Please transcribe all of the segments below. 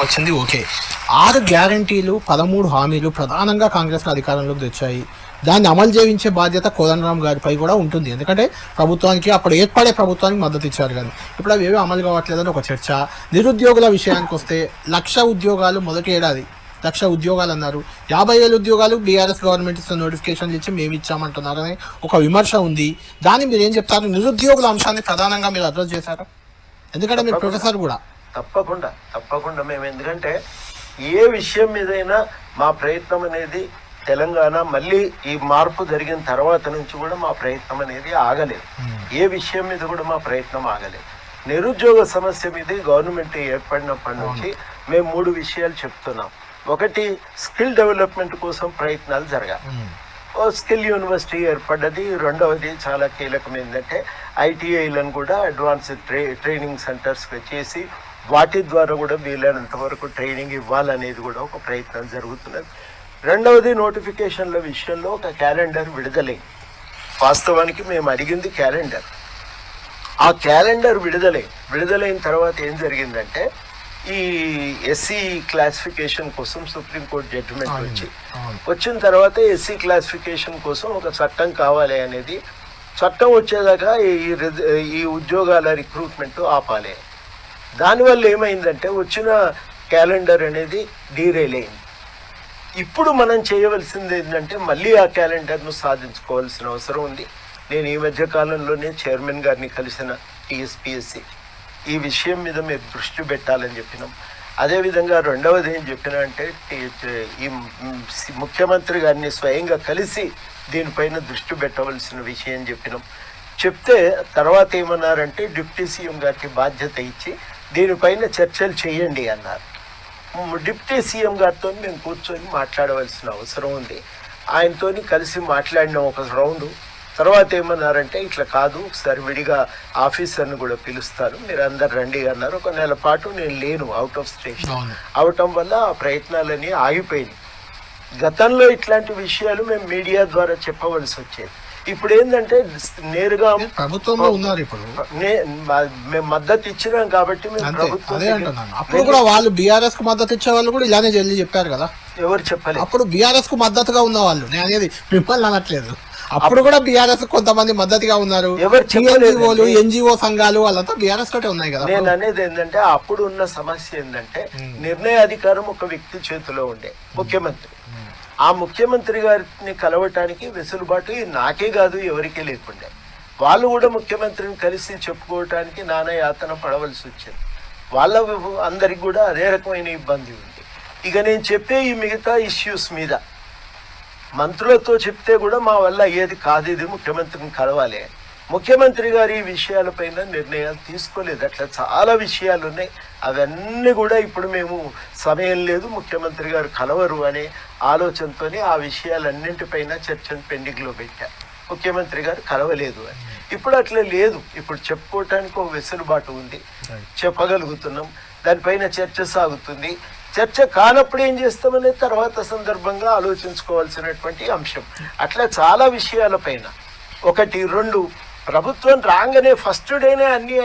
వచ్చింది ఓకే. ఆరు గ్యారంటీలు పదమూడు హామీలు ప్రధానంగా కాంగ్రెస్ అధికారంలోకి తెచ్చాయి. దాన్ని అమలు చేయించే బాధ్యత కోదండరామ్ గారిపై కూడా ఉంటుంది. ఎందుకంటే ప్రభుత్వానికి అప్పుడు ఏర్పడే ప్రభుత్వానికి మద్దతు ఇచ్చారు కానీ ఇప్పుడు అవి ఏమీ అమలు కావట్లేదని ఒక చర్చ. నిరుద్యోగుల విషయానికి వస్తే లక్ష ఉద్యోగాలు మొదటి ఏడాది. లక్ష ఉద్యోగాలు అన్నారు. యాభై వేల ఉద్యోగాలు బీఆర్ఎస్ గవర్నమెంట్ ఇస్తున్న నోటిఫికేషన్లు ఇచ్చి మేము ఇచ్చామంటున్నారని ఒక విమర్శ ఉంది. దాన్ని మీరు ఏం చెప్తారు? నిరుద్యోగుల అంశాన్ని ప్రధానంగా మీరు అడ్రస్ చేశారు? ఎందుకంటే మీరు ప్రొఫెసర్ కూడా. తప్పకుండా తప్పకుండా మేము ఎందుకంటే ఏ విషయం మీదైనా మా ప్రయత్నం అనేది తెలంగాణ మళ్ళీ ఈ మార్పు జరిగిన తర్వాత నుంచి కూడా మా ప్రయత్నం అనేది ఆగలేదు. ఏ విషయం మీద కూడా మా ప్రయత్నం ఆగలేదు. నిరుద్యోగ సమస్య మీద గవర్నమెంట్ ఏర్పడినప్పటి నుంచి మేము మూడు విషయాలు చెప్తున్నాం. ఒకటి స్కిల్ డెవలప్మెంట్ కోసం ప్రయత్నాలు జరగాలి. స్కిల్ యూనివర్సిటీ ఏర్పడ్డది. రెండవది చాలా కీలకం ఏంటంటే ఐటీఐలను కూడా అడ్వాన్స్ ట్రై ట్రైనింగ్ సెంటర్స్ చేసి వాటి ద్వారా కూడా వీలైనంత వరకు ట్రైనింగ్ ఇవ్వాలనేది కూడా ఒక ప్రయత్నం జరుగుతున్నది. రెండవది నోటిఫికేషన్ల విషయంలో ఒక క్యాలెండర్ విడుదలై వాస్తవానికి మేము అడిగింది క్యాలెండర్. ఆ క్యాలెండర్ విడుదలై విడుదలైన తర్వాత ఏం జరిగిందంటే ఈ ఎస్సీ క్లాసిఫికేషన్ కోసం సుప్రీంకోర్టు జడ్జిమెంట్ వచ్చి. వచ్చిన తర్వాత ఎస్సీ క్లాసిఫికేషన్ కోసం ఒక చట్టం కావాలి అనేది. చట్టం వచ్చేదాకా ఈ ఈ ఉద్యోగాల రిక్రూట్మెంట్ ఆపాలి. దానివల్ల ఏమైందంటే వచ్చిన క్యాలెండర్ అనేది డీరైల్ అయింది. ఇప్పుడు మనం చేయవలసింది ఏంటంటే మళ్ళీ ఆ క్యాలెండర్ను సాధించుకోవాల్సిన అవసరం ఉంది. నేను ఈ మధ్య కాలంలోనే చైర్మన్ గారిని కలిసిన టీఎస్పిఎస్సి. ఈ విషయం మీద మీరు దృష్టి పెట్టాలని చెప్పినాం. అదేవిధంగా రెండవది ఏం చెప్పినా అంటే ఈ ముఖ్యమంత్రి గారిని స్వయంగా కలిసి దీనిపైన దృష్టి పెట్టవలసిన విషయం చెప్పినాం. చెప్తే తర్వాత ఏమన్నారంటే డిప్యూటీ సీఎం గారికి బాధ్యత ఇచ్చి దీనిపైన చర్చలు చేయండి అన్నారు. డిప్యూటీ సీఎం గారితో మేము కూర్చొని మాట్లాడవలసిన అవసరం ఉంది. ఆయనతోని కలిసి మాట్లాడిన ఒక రౌండ్. తర్వాత ఏమన్నారంటే ఇట్లా కాదు ఒకసారి విడిగా ఆఫీసర్ని కూడా పిలుస్తాను. మీరు అందరు రండి అన్నారు. ఒక నెల పాటు నేను లేను అవుట్ ఆఫ్ స్టేషన్. అవటం వల్ల ఆ ప్రయత్నాలన్నీ ఆగిపోయినాయి. గతంలో ఇట్లాంటి విషయాలు మేము మీడియా ద్వారా చెప్పవలసి వచ్చేది. ఇప్పుడు ఏంటంటే నేరుగా ప్రభుత్వంలో ఉన్నారు ఇప్పుడు. మేము మద్దతు ఇచ్చినాం కాబట్టి మేము ప్రభుత్వం అప్పుడు కూడా వాళ్ళు బీఆర్ఎస్కు మద్దతు ఇచ్చే వాళ్ళు కూడా ఇలానే జల్లి చెప్పారు కదా. ఎవరు చెప్పలేదు. అప్పుడు బీఆర్ఎస్కు మద్దతుగా ఉన్న వాళ్ళు. నేను అనేది మిమ్మల్ని అనట్లేదు. అప్పుడు కూడా బీఆర్ఎస్ కొంతమంది మద్దతుగా ఉన్నారు. ఎన్జిఓలు ఎన్జిఓ సంఘాలు వాళ్ళంతా బీఆర్ఎస్ తోటే ఉన్నాయి కదా నేను అనేది ఏంటంటే అప్పుడు ఉన్న సమస్య ఏంటంటే నిర్ణయ అధికారం ఒక వ్యక్తి చేతిలో ఉండే ముఖ్యమంత్రి. ఆ ముఖ్యమంత్రి గారిని కలవటానికి వెసులుబాటు నాకే కాదు ఎవరికీ లేకుండే. వాళ్ళు కూడా ముఖ్యమంత్రిని కలిసి చెప్పుకోవటానికి నానా యాతన పడవలసి వచ్చింది. వాళ్ళ అందరికి కూడా అదే రకమైన ఇబ్బంది ఉంది. ఇక నేను చెప్పే ఈ మిగతా ఇష్యూస్ మీద మంత్రులతో చెప్తే కూడా మా వల్ల అయ్యేది కాదు ఇది ముఖ్యమంత్రిని కలవాలి. అని. ముఖ్యమంత్రి గారు ఈ విషయాలపైన నిర్ణయాలు తీసుకోలేదు. అట్లా చాలా విషయాలు ఉన్నాయి. అవన్నీ కూడా ఇప్పుడు మేము సమయం లేదు. ముఖ్యమంత్రి గారు కలవరు అనే ఆలోచనతోనే ఆ విషయాలన్నింటిపైన చర్చను పెండింగ్లో పెట్టారు ముఖ్యమంత్రి గారు కలవలేదు అని. ఇప్పుడు అట్లా లేదు. ఇప్పుడు చెప్పుకోవటానికి ఒక వెసులుబాటు ఉంది. చెప్పగలుగుతున్నాం. దానిపైన చర్చ సాగుతుంది. చర్చ కానప్పుడు ఏం చేస్తామనే తర్వాత సందర్భంగా ఆలోచించుకోవాల్సినటువంటి అంశం. అట్లా చాలా విషయాలపైన ఒకటి రెండు ప్రభుత్వం రాగానే ఫస్ట్ డేనే అన్ని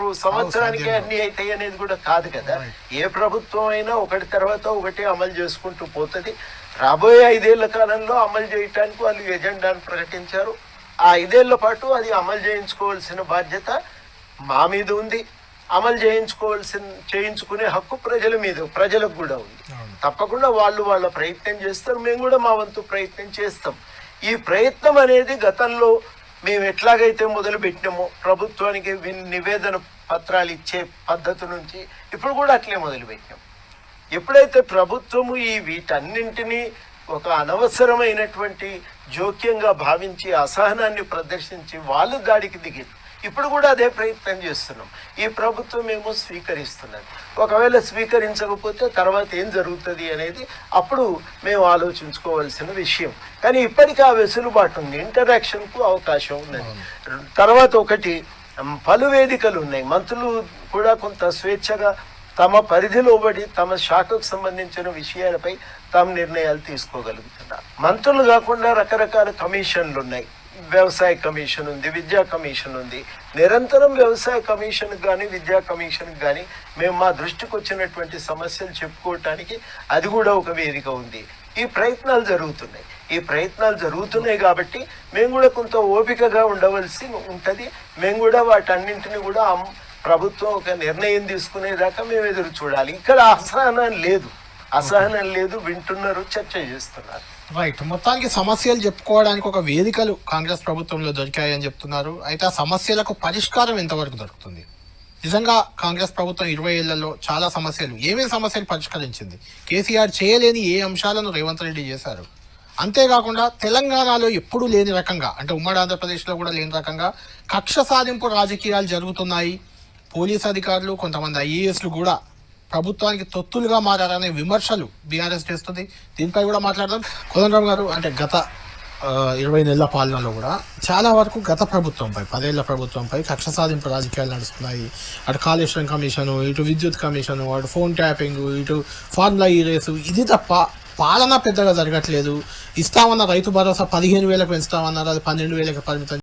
రో- సంవత్సరానికే అన్ని అవుతాయి అనేది కూడా కాదు కదా. ఏ ప్రభుత్వం అయినా ఒకటి తర్వాత ఒకటి అమలు చేసుకుంటూ పోతుంది. రాబోయే ఐదేళ్ళ కాలంలో అమలు చేయటానికి వాళ్ళు ఎజెండాను ప్రకటించారు. ఆ ఐదేళ్ళ పాటు అది అమలు చేయించుకోవాల్సిన బాధ్యత మా మీద ఉంది. అమలు చేయించుకోవాల్సిన చేయించుకునే హక్కు ప్రజల మీద ప్రజలకు కూడా ఉంది. తప్పకుండా వాళ్ళు వాళ్ళ ప్రయత్నం చేస్తారు. మేము కూడా మా వంతు ప్రయత్నం చేస్తాం. ఈ ప్రయత్నం అనేది గతంలో మేము ఎట్లాగైతే మొదలు పెట్టినామో ప్రభుత్వానికి విన్- నివేదన పత్రాలు ఇచ్చే పద్ధతి నుంచి ఇప్పుడు కూడా అట్లే మొదలు పెట్టినాం ఎప్పుడైతే ప్రభుత్వము ఈ వీటన్నింటినీ ఒక అనవసరమైనటువంటి జోక్యంగా భావించి అసహనాన్ని ప్రదర్శించి వాళ్ళు దాడికి దిగింది ఇప్పుడు కూడా అదే ప్రయత్నం చేస్తున్నాం. ఈ ప్రభుత్వం ఏమో స్వీకరిస్తున్నది. ఒకవేళ స్వీకరించకపోతే తర్వాత ఏం జరుగుతుంది అనేది అప్పుడు మేము ఆలోచించుకోవాల్సిన విషయం. కానీ ఇప్పటికీ ఆ వెసులుబాటు ఉంది. ఇంటరాక్షన్కు అవకాశం ఉన్నది. తర్వాత ఒకటి పలు వేదికలు ఉన్నాయి. మంత్రులు కూడా కొంత స్వేచ్ఛగా తమ పరిధిలో బడి తమ శాఖకు సంబంధించిన విషయాలపై తాము నిర్ణయాలు తీసుకోగలుగుతున్నారు. మంత్రులు కాకుండా రకరకాల కమిషన్లు ఉన్నాయి. వ్యవసాయ కమిషన్ ఉంది విద్యా కమిషన్ ఉంది. నిరంతరం వ్యవసాయ కమిషన్కి కానీ విద్యా కమిషన్కి కానీ మేము మా దృష్టికి వచ్చినటువంటి సమస్యలు చెప్పుకోవటానికి అది కూడా ఒక వేదిక ఉంది. ఈ ప్రయత్నాలు జరుగుతున్నాయి. ఈ ప్రయత్నాలు జరుగుతున్నాయి కాబట్టి మేము కూడా కొంత ఓపికగా ఉండవలసి ఉంటుంది. మేము కూడా వాటన్నింటిని కూడా ప్రభుత్వం ఒక నిర్ణయం తీసుకునేదాకా మేము ఎదురు చూడాలి. ఇక్కడ అసహనం లేదు. అసహనం లేదు వింటున్నారు చర్చ చేస్తున్నారు. రైట్ మొత్తానికి సమస్యలు చెప్పుకోవడానికి ఒక వేదికలు కాంగ్రెస్ ప్రభుత్వంలో దొరికాయని చెప్తున్నారు. అయితే ఆ సమస్యలకు పరిష్కారం ఎంతవరకు దొరుకుతుంది? నిజంగా కాంగ్రెస్ ప్రభుత్వం ఇరవై ఏళ్ళలో చాలా సమస్యలు ఏమేమి సమస్యలు పరిష్కరించింది? కేసీఆర్ చేయలేని ఏ అంశాలను రేవంత్ రెడ్డి చేశారు? అంతేకాకుండా తెలంగాణలో ఎప్పుడూ లేని రకంగా అంటే ఉమ్మడి ఆంధ్రప్రదేశ్లో కూడా లేని రకంగా కక్ష సాధింపు రాజకీయాలు జరుగుతున్నాయి. పోలీస్ అధికారులు కొంతమంది ఐఏఎస్లు కూడా ప్రభుత్వానికి తొత్తులుగా మారారనే విమర్శలు బీఆర్ఎస్ చేస్తుంది. దీనిపై కూడా మాట్లాడదాం. కోదండరామ్ గారు అంటే గత ఇరవై నెలల పాలనలో కూడా చాలా వరకు గత ప్రభుత్వంపై పదేళ్ళ ప్రభుత్వంపై కక్ష సాధింపు రాజకీయాలు నడుస్తున్నాయి. అటు కాళేశ్వరం కమిషను ఇటు విద్యుత్ కమిషను అటు ఫోన్ ట్యాపింగ్ ఇటు ఫార్ములా ఈ రేసు. ఇది తప్ప పాలన పెద్దగా జరగట్లేదు. ఇస్తామన్న రైతు భరోసా పదిహేను వేలకు పెంచుతామన్నారు. అది పన్నెండు వేలకు పరిమితం